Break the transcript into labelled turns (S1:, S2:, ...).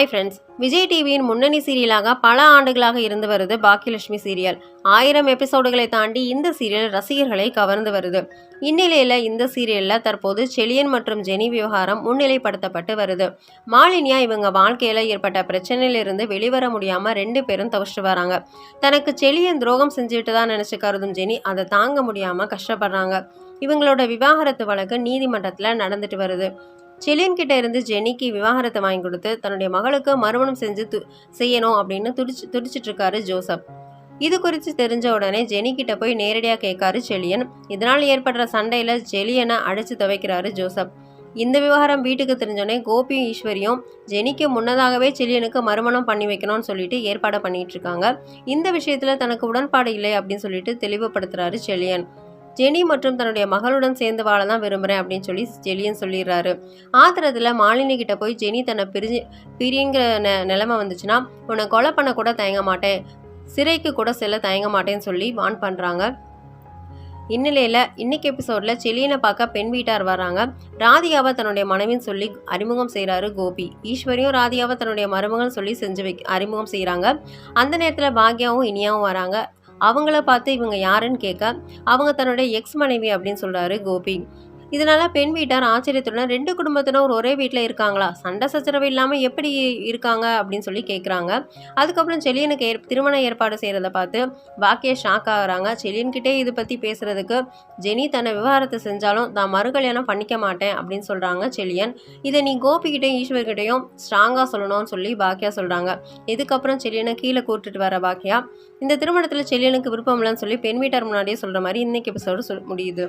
S1: Hi friends Vijay டிவியின் முன்னணி சீரியலாக பல ஆண்டுகளாக இருந்து வருது பாக்கியலட்சுமி சீரியல் ஆயிரம் எபிசோடுகளை தாண்டி இந்த சீரியல் ரசிகர்களை கவர்ந்து வருது. இந்நிலையில் இந்த சீரியலில் தற்போது செலியன் மற்றும் ஜெனி விவகாரம் முன்னிலைப்படுத்தப்பட்டு வருது. மாலினியா இவங்க வாழ்க்கையில் ஏற்பட்ட பிரச்சனையிலிருந்து வெளிவர முடியாமல் ரெண்டு பேரும் தவிச்சிட்டு வராங்க. தனக்கு செலியன் துரோகம் செஞ்சுட்டு தான் நினச்சி கருதும் ஜெனி அதை தாங்க முடியாமல் கஷ்டப்படுறாங்க. இவங்களோட விவாகரத்து வழக்கு நீதிமன்றத்தில் நடந்துட்டு வருது. செலியன் கிட்ட இருந்து ஜெனிக்கு விவாகரத்தை வாங்கி கொடுத்து தன்னுடைய மகளுக்கு மறுமணம் செஞ்சு து செய்யணும் அப்படின்னு துடிச்சு துடிச்சிட்டு இருக்காரு ஜோசப். இது குறித்து தெரிஞ்ச உடனே ஜெனி கிட்ட போய் நேரடியாக கேட்காரு செலியன். இதனால் ஏற்படுற சண்டையில் ஜெலியனை அழைச்சி துவைக்கிறாரு ஜோசப். இந்த விவகாரம் வீட்டுக்கு தெரிஞ்சோடனே கோபியும் ஈஸ்வரியும் ஜெனிக்கு முன்னதாகவே செலியனுக்கு மறுமணம் பண்ணி வைக்கணும்னு சொல்லிட்டு ஏற்பாடு பண்ணிட்டு இருக்காங்க இந்த விஷயத்துல தனக்கு உடன்பாடு இல்லை அப்படின்னு சொல்லிட்டு தெளிவுபடுத்துறாரு செலியன். ஜெனி மற்றும் தன்னுடைய மகளுடன் சேர்ந்து வாழ தான் விரும்புகிறேன் அப்படின்னு சொல்லி ஜெலியன் சொல்லிடுறாரு. ஆத்திரத்தில் மாலினி கிட்ட போய் ஜெனி தன்னை பிரிஞ்சு பிரிங்கிற நெ நிலைமை வந்துச்சுன்னா உன்னை கொலை பண்ண கூட தயங்க மாட்டேன். சிறைக்கு கூட செல்ல தயங்க மாட்டேன்னு சொல்லி வான் பண்ணுறாங்க இந்நிலையில் இன்னைக்கு எபிசோடில் செலியனை பார்க்க பெண் வீட்டார் வராங்க ராதிகாவை தன்னுடைய மனைவின்னு சொல்லி அறிமுகம் செய்கிறாரு கோபி. ஈஸ்வரியும் ராதிகாவை தன்னுடைய மருமகன் சொல்லி செஞ்சு வை அறிமுகம் செய்கிறாங்க அந்த நேரத்தில் பாக்யாவும் இனியாவும் வராங்க. அவங்கள பார்த்து இவங்க யாருன்னு கேட்க அவங்க தன்னுடைய எக்ஸ் மனைவி அப்படின்னு சொல்கிறாரு கோபி. இதனால பெண் வீட்டார் ஆச்சரியத்துடன் ரெண்டு குடும்பத்தினர் ஒரே வீட்டில் இருக்காங்களா? சண்டை சச்சரவு இல்லாமல் எப்படி இருக்காங்க? அப்படின்னு சொல்லி கேட்குறாங்க அதுக்கப்புறம் செலியனுக்கு ஏற் திருமண ஏற்பாடு செய்கிறத பார்த்து பாக்கிய ஷாக் ஆகுறாங்க. செலியன்கிட்டே இதை பற்றி பேசுகிறதுக்கு ஜெனி தன்னை விவகாரத்தை செஞ்சாலும் தான் மறுகல்யாணம் பண்ணிக்க மாட்டேன் அப்படின்னு சொல்கிறாங்க செலியன். இதை நீ கோபிக்கிட்டையும் ஈஸ்வர்கிட்டையும் ஸ்ட்ராங்காக சொல்லணும்னு சொல்லி பாக்கியா சொல்கிறாங்க இதுக்கப்புறம் செலியனை கீழே கூப்பிட்டுட்டு வர பாக்கியா இந்த திருமணத்தில் செலியனுக்கு விருப்பம் இல்லைன்னு சொல்லி பெண் வீட்டார் முன்னாடியே சொல்கிற மாதிரி இன்னைக்கு எபிசோடு சொல் முடியுது.